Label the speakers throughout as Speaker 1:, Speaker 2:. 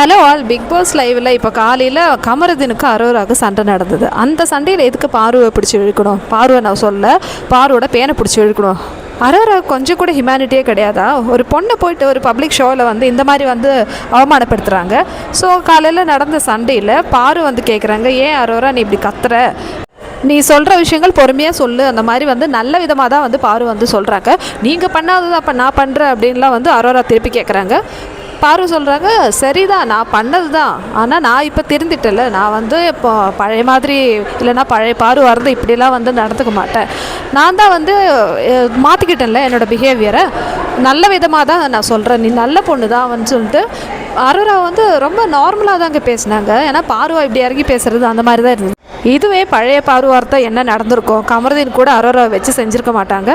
Speaker 1: Hello all big pass லைவில் இப்போ காலையில் கமருதினுக்கு அரோராவுக்கு சண்டை நடந்தது. அந்த சண்டையில் எதுக்கு பார்வை பிடிச்சி இழுக்கணும்? பார்வை நான் சொல்ல பார்வோட பேனை பிடிச்சி இழுக்கணும். அரோரா கொஞ்சம் கூட ஹியூமனிட்டியே கிடையாதா? ஒரு பொண்ணை போயிட்டு ஒரு பப்ளிக் ஷோவில் வந்து இந்த மாதிரி வந்து அவமானப்படுத்துகிறாங்க ஸோ காலையில் நடந்த சண்டையில் பாரு வந்து கேட்குறாங்க ஏன் அரோரா நீ இப்படி கத்துற? நீ சொல்கிற விஷயங்கள் பொறுமையாக சொல்லு. அந்த மாதிரி வந்து நல்ல விதமாக தான் வந்து பாரு வந்து சொல்கிறாங்க நீங்கள் பண்ணாதது அப்போ நான் பண்ணுறேன் அப்படின்லாம் வந்து அரோரா திருப்பி கேட்குறாங்க பாரு சொல்கிறாங்க சரிதான் நான் பண்ணது தான் ஆனால் நான் இப்போ திருந்திட்டல நான் வந்து இப்போ பழைய மாதிரி இல்லைன்னா பழைய பாரு வரது இப்படிலாம் வந்து நடந்துக்க மாட்டேன். நான் தான் வந்து மாற்றிக்கிட்டேன்ல என்னோடய பிஹேவியரை நல்ல விதமாக தான் நான் சொல்கிறேன் நீ நல்ல பொண்ணு தான் வந்து சொல்லிட்டு அரோரா வந்து ரொம்ப நார்மலாக தாங்க பேசினாங்க. ஏன்னா பார்வா இப்படி இறங்கி பேசுறது அந்த மாதிரி தான் இருந்தது இதுவே பழைய பார்வார்த்தை என்ன நடந்திருக்கும்? கமருதீன் கூட அரோரா வச்சு செஞ்சுருக்க மாட்டாங்க.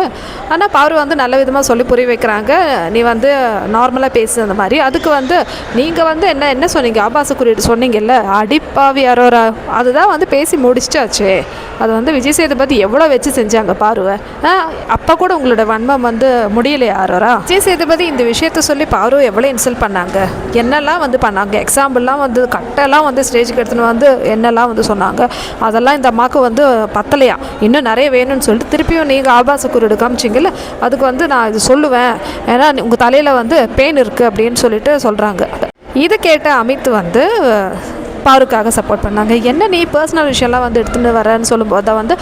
Speaker 1: ஆனால் பார்வை வந்து நல்ல விதமாக சொல்லி புரிய வைக்கிறாங்க. நீ வந்து நார்மலாக பேசு அந்த மாதிரி. அதுக்கு வந்து நீங்கள் வந்து என்ன என்ன சொன்னீங்க? ஆபாச குறியீடு சொன்னீங்கல்ல? அடிப்பாவி அரோரா. அதுதான் வந்து பேசி முடிச்சிட்டாச்சே. அது வந்து விஜய் சேதுபதி எவ்வளோ வச்சு செஞ்சாங்க பார்வை. அப்போ கூட உங்களோட வன்மம் வந்து முடியலையா அரோரா? விஜய் சேதுபதி இந்த விஷயத்த சொல்லி பார்வை எவ்வளோ இன்சல்ட் பண்ணாங்க. என்னெல்லாம் வந்து பண்ணாங்க? எக்ஸாம்பிள்லாம் வந்து கட்டெல்லாம் வந்து ஸ்டேஜுக்கு எடுத்துன்னு வந்து என்னெல்லாம் வந்து சொன்னாங்க? அதெல்லாம் இந்த அம்மாவுக்கு வந்து பத்தலையா? இன்னும் நிறைய வேணும்னு சொல்லிட்டு திருப்பியும் நீங்கள் ஆபாச குறியீடு காமிச்சிங்கல்ல அதுக்கு வந்து நான் இது சொல்லுவேன். ஏன்னா உங்கள் தலையில் வந்து பெயின் இருக்குது அப்படின்னு சொல்லிட்டு சொல்கிறாங்க இது கேட்ட அமித் வந்து பாருக்காக சப்போர்ட் பண்ணாங்க. என்ன நீ பர்சனல் விஷயம்லாம் வந்து எடுத்துகிட்டு வரேன்னு சொல்லும்போது தான் வந்து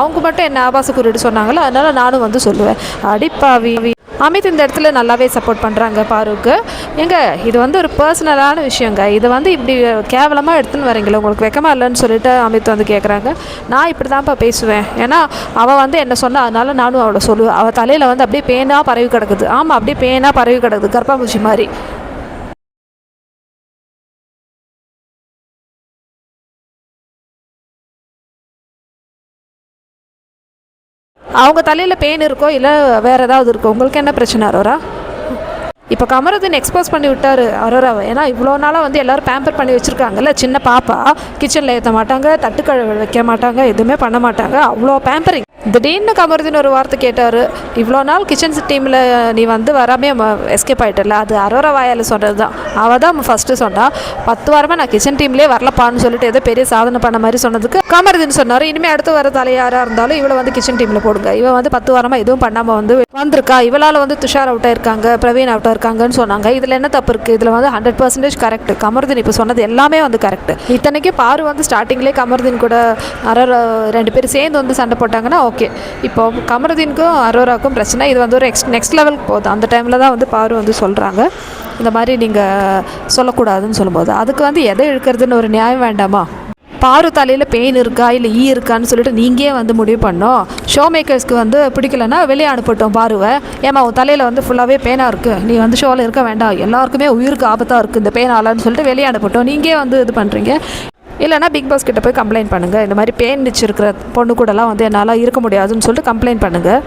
Speaker 1: அவங்க மட்டும் என்ன ஆபாச குறியீடு சொன்னாங்களோ அதனால் நானும் வந்து சொல்லுவேன். அடிப்பாவி அமித் இந்த இடத்துல நல்லாவே சப்போர்ட் பண்ணுறாங்க பாருக்கு ஏங்க இது வந்து ஒரு பர்சனலான விஷயங்க. இது வந்து இப்படி கேவலமாக எடுத்துன்னு வரீங்களே உங்களுக்கு வெக்கமாக இல்லைன்னு சொல்லிட்டு அமித் வந்து கேட்குறாங்க நான் இப்படி தான்ப்பா பேசுவேன். ஏன்னா அவள் வந்து என்ன சொன்னால் அதனால நானும் அவளை சொல்லுவேன். அவள் தலையில் வந்து அப்படியே பேனாக பரவி கிடக்குது. ஆமாம் அப்படியே பேனாக பரவி கிடக்குது கர்ப்பாம்பூச்சி மாதிரி. அவங்க தலையில் பெயின் இருக்கோ இல்லை வேறு ஏதாவது இருக்கோ உங்களுக்கு என்ன பிரச்சனை அரோரா? இப்போ கமருதீன் எக்ஸ்போஸ் பண்ணி விட்டார் அரோராவை. ஏன்னா இவ்வளோ நாளாக வந்து எல்லோரும் பேம்பர் பண்ணி வச்சுருக்காங்கல்ல சின்ன பாப்பா. கிச்சனில் ஏற்ற மாட்டாங்க தட்டுக்கழுவ வைக்க மாட்டாங்க எதுவுமே பண்ண மாட்டாங்க. அவ்வளோ பேம்பரிங் திடீர்னு கமருதீன் ஒரு வார்த்தை கேட்டார் இவ்வளோ நாள் கிச்சன் டீமில் நீ வந்து வராமே எஸ்கேப் ஆகிட்டல அது அரோரா வாயால் சொன்னது தான் அவள் தான் ஃபஸ்ட்டு சொன்னான் பத்து வாரமாக நான் கிச்சன் டீம்லேயே வரலப்பான்னு சொல்லிட்டு ஏதோ பெரிய சாதனை பண்ண மாதிரி சொன்னதுக்கு கமருதீன் சொன்னார். இனிமேல் அடுத்து வர தலையாராக இருந்தாலும் இவளை வந்து கிச்சன் டீமில் போடுங்க. இவள் வந்து பத்து வாரமாக எதுவும் பண்ணாமல் வந்து வந்திருக்கா. இவளால் வந்து துஷார் அவுட்டாக இருக்காங்க பிரவீன் அவுட்டாக இருக்காங்கன்னு சொன்னாங்க. இதில் என்ன தப்பு இருக்குது இதில் வந்து ஹண்ட்ரட் பர்சன்டேஜ் கரெக்ட் கமருதீன் இப்போ சொன்னது எல்லாமே வந்து கரெக்ட் இத்தனைக்கு பாரு வந்து ஸ்டார்டிங்லேயே கமருதின் கூட அரோரா ரெண்டு பேரும் சேர்ந்து வந்து சண்டை போட்டாங்கன்னா ஓகே. இப்போ கமருதீனுக்கும் அரோராக்கும் பிரச்சனை. இது வந்து ஒரு எக்ஸ் நெக்ஸ்ட் லெவலுக்கு போகுது. அந்த டைமில் தான் வந்து பாரு வந்து சொல்கிறாங்க இந்த மாதிரி நீங்கள் சொல்லக்கூடாதுன்னு சொல்லும்போது. அதுக்கு வந்து எதை இழுக்கிறதுன்னு ஒரு நியாயம் வேண்டாமா? பாரு தலையில் பெயின் இருக்கா? இல்லை ஈ இருக்கான்னு சொல்லிட்டு நீங்களே வந்து முடிவு பண்ணோம். ஷோ மேக்கர்ஸ்க்கு வந்து பிடிக்கலன்னா வெளியே அனுப்பட்டோம் பாருவை. ஏமா உன் தலையில் வந்து ஃபுல்லாகவே பெயினாக இருக்குது நீ வந்து ஷோவில் இருக்க வேண்டாம். எல்லாருக்குமே உயிருக்கு ஆபத்தாக இருக்குது இந்த பெயினாலன்னு சொல்லிட்டு வெளியே அனுப்பட்டோம். நீங்களே வந்து இது பண்ணுறீங்க இல்லைனா பிக் பாஸ் கிட்ட போய் கம்ப்ளைண்ட் பண்ணுங்கள் இந்த மாதிரி பெயின் இருக்கிற பொண்ணு கூடலாம் வந்து என்னால் இருக்க முடியாதுன்னு சொல்லிட்டு கம்ப்ளைண்ட் பண்ணுங்கள்